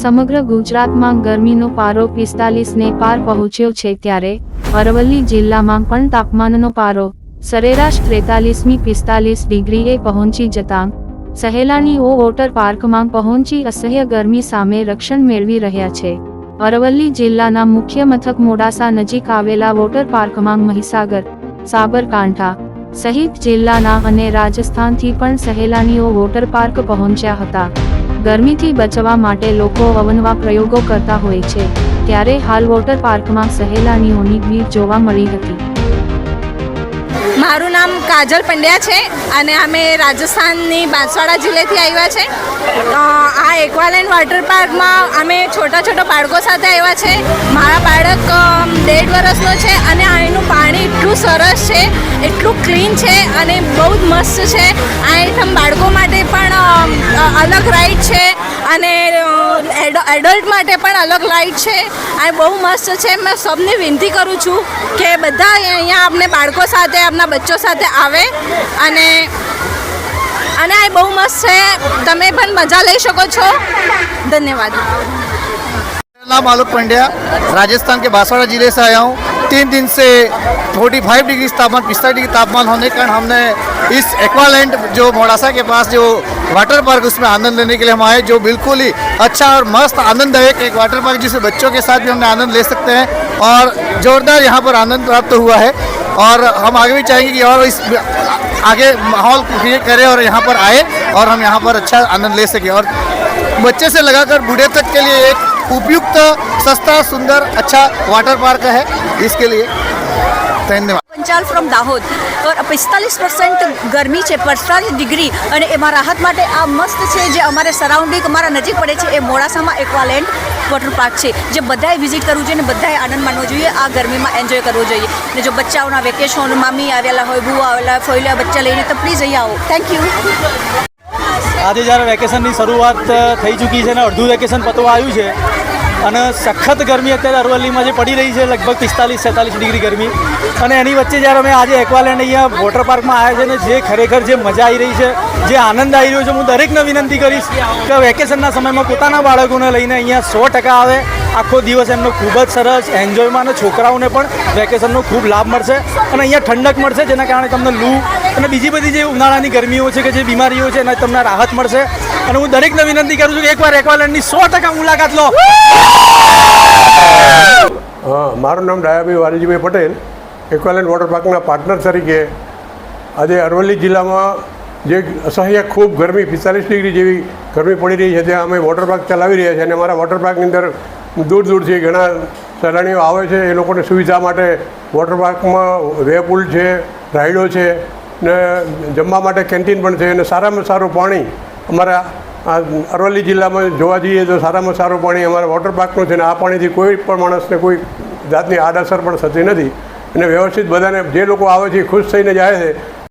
સમગ્ર ગુજરાતમાં ગરમીનો પારો પિસ્તાલીસને પાર પહોંચ્યો છે ત્યારે અરવલ્લી જિલ્લામાં પણ તાપમાનનો પારો સરેરાશ ત્રેતાલીસમી પિસ્તાલીસ ડિગ્રીએ પહોંચી જતાં સહેલાણીઓ વોટર પાર્કમાં પહોંચી અસહ્ય ગરમી સામે રક્ષણ મેળવી રહ્યા છે. અરવલ્લી જિલ્લાના મુખ્ય મથક મોડાસા નજીક આવેલા વોટર પાર્કમાં મહીસાગર, સાબરકાંઠા સહિત જિલ્લાના અને રાજસ્થાનથી પણ સહેલાણીઓ વોટર પાર્ક પહોંચ્યા હતા. ગરમીથી બચવા માટે લોકો અવનવા પ્રયોગો કરતા હોય છે. ત્યારે હાલ વોટર પાર્કમાં સહેલાણીઓની ભીડ જોવા મળી હતી. મારું નામ કાજલ પંડ્યા છે અને અમે રાજસ્થાનની બાંસવાડા જિલ્લેથી આવ્યા છે. આ એકવાલેન્ડ વોટર પાર્કમાં અમે છોટા છોટા બાળકો સાથે આવ્યા છે. મારા બાળક દેઢ વર્ષનો છે અને અહીંનું પાણી એટલું સરસ છે, એટલું ક્લીન છે અને બહુ જ મસ્ત છે. એકદમ બાળકો માટે પણ અલગ રાઈડ છે. અને એડલ્ટ માટે પણ અલગ લાઇટ છે આ બહુ મસ્ત છે મેં સૌને વિનંતી કરું છું કે બધા અહીંયા આપણે બાળકો સાથે આપણા બચ્ચો સાથે આવે અને અને આ બહુ મસ્ત છે તમે પણ મજા લઈ શકો છો ધન્યવાદ मेरा नाम आलोक पंड्या राजस्थान के बांसवाड़ा जिले से आया हूँ तीन दिन से 45 डिग्री तापमान पिस्तालीस डिग्री तापमान होने के कारण हमने इस एक्वालैंड जो मोड़ासा के पास जो वाटर पार्क, उसमें आनंद लेने के लिए हम आए, जो बिल्कुल ही अच्छा और मस्त आनंददायक एक वाटर पार्क, जिसमें बच्चों के साथ भी हमने आनंद ले सकते हैं और जोरदार यहाँ पर आनंद प्राप्त हुआ है। और हम आगे भी चाहेंगे कि और इस आगे माहौल क्रिएट करें और यहाँ पर आए और हम यहाँ पर अच्छा आनंद ले सकें। और बच्चे से लगाकर बूढ़े तक के लिए एक उपयुक्त, सस्ता, सुंदर अच्छा वाटर पार्क है इसके लिए। ધન્યવાદ પંચાલ ફ્રોમ દાહોદ. પિસ્તાલીસ પર્સન્ટ ગરમી છે પિસ્તાલીસ ડિગ્રી. અને એમાં રાહત માટે આ મસ્ત છે જે અમારે સરાઉન્ડિંગ અમારા નજીક પડે છે એ મોડાસામાં એક્વાલેન્ડ વોટર પાર્ક છે જે બધાએ વિઝિટ કરવું જોઈએ અને બધાએ આનંદ માનવો જોઈએ આ ગરમીમાં એન્જોય કરવું જોઈએ. અને જો બચ્ચાઓના વેકેશન મામી આવેલા હોય બુવા આવેલા હોય ફોઈલા બચ્ચા લઈને તો પ્લીઝ અહીં આવો. થેન્ક યુ આજે જ્યારે વેકેશનની શરૂઆત થઈ ચૂકી છે અને અડધું વેકેશન પતવા આવ્યું છે અને સખત ગરમી અત્યારે અરવલ્લીમાં જે પડી રહી છે, લગભગ પિસ્તાલીસ છેતાલીસ ડિગ્રી ગરમી. અને એની વચ્ચે જ્યારે અમે આજે એક્વાલેન્ડ અહીંયા વોટર પાર્કમાં આવ્યા છે ને જે ખરેખર જે મજા આવી રહી છે, જે આનંદ આવી રહ્યો છે, હું દરેકને વિનંતી કરીશ કે વેકેશનના સમયમાં પોતાના બાળકોને લઈને અહીંયા સો ટકા આવે. આખો દિવસ એમનો ખૂબ જ સરસ એન્જોયમાં અને છોકરાઓને પણ વેકેશનનો ખૂબ લાભ મળશે અને અહીંયા ઠંડક મળશે, જેના કારણે તમને લૂ અને બીજી બધી જે ઉનાળાની ગરમીઓ છે કે જે બીમારીઓ છે, એના તમને રાહત મળશે. અને હું દરેકને વિનંતી કરું છું કે એકવાર એક્વાલેન્ડની સો ટકા મુલાકાત લો. હા, મારું નામ ડાયાભાઈ વાલજીભાઈ પટેલ એક્વાલેન્ડ વોટર પાર્કના પાર્ટનર તરીકે. આજે અરવલ્લી જિલ્લામાં જે અસહ્ય ખૂબ ગરમી, પિસ્તાલીસ ડિગ્રી જેવી ગરમી પડી રહી છે, ત્યાં અમે વોટર પાર્ક ચલાવી રહ્યા છીએ અને અમારા વોટર પાર્કની અંદર દૂર દૂરથી ઘણા સહેલાણીઓ આવે છે, એ લોકોને સુવિધા માટે વોટર પાર્કમાં વે પુલ છે રાઈડો છે, ને જમવા માટે કેન્ટીન પણ છે, અને સારામાં સારું પાણી અમારા અરવલ્લી જિલ્લામાં જોવા જઈએ તો સારામાં સારું પાણી અમારા વોટર પાર્કનું છે ને આ પાણીથી કોઈ પણ માણસને કોઈ જાતની આડઅસર પણ થતી નથી. અને વ્યવસ્થિત બધાને જે લોકો આવે છે ખુશ થઈને જાય છે.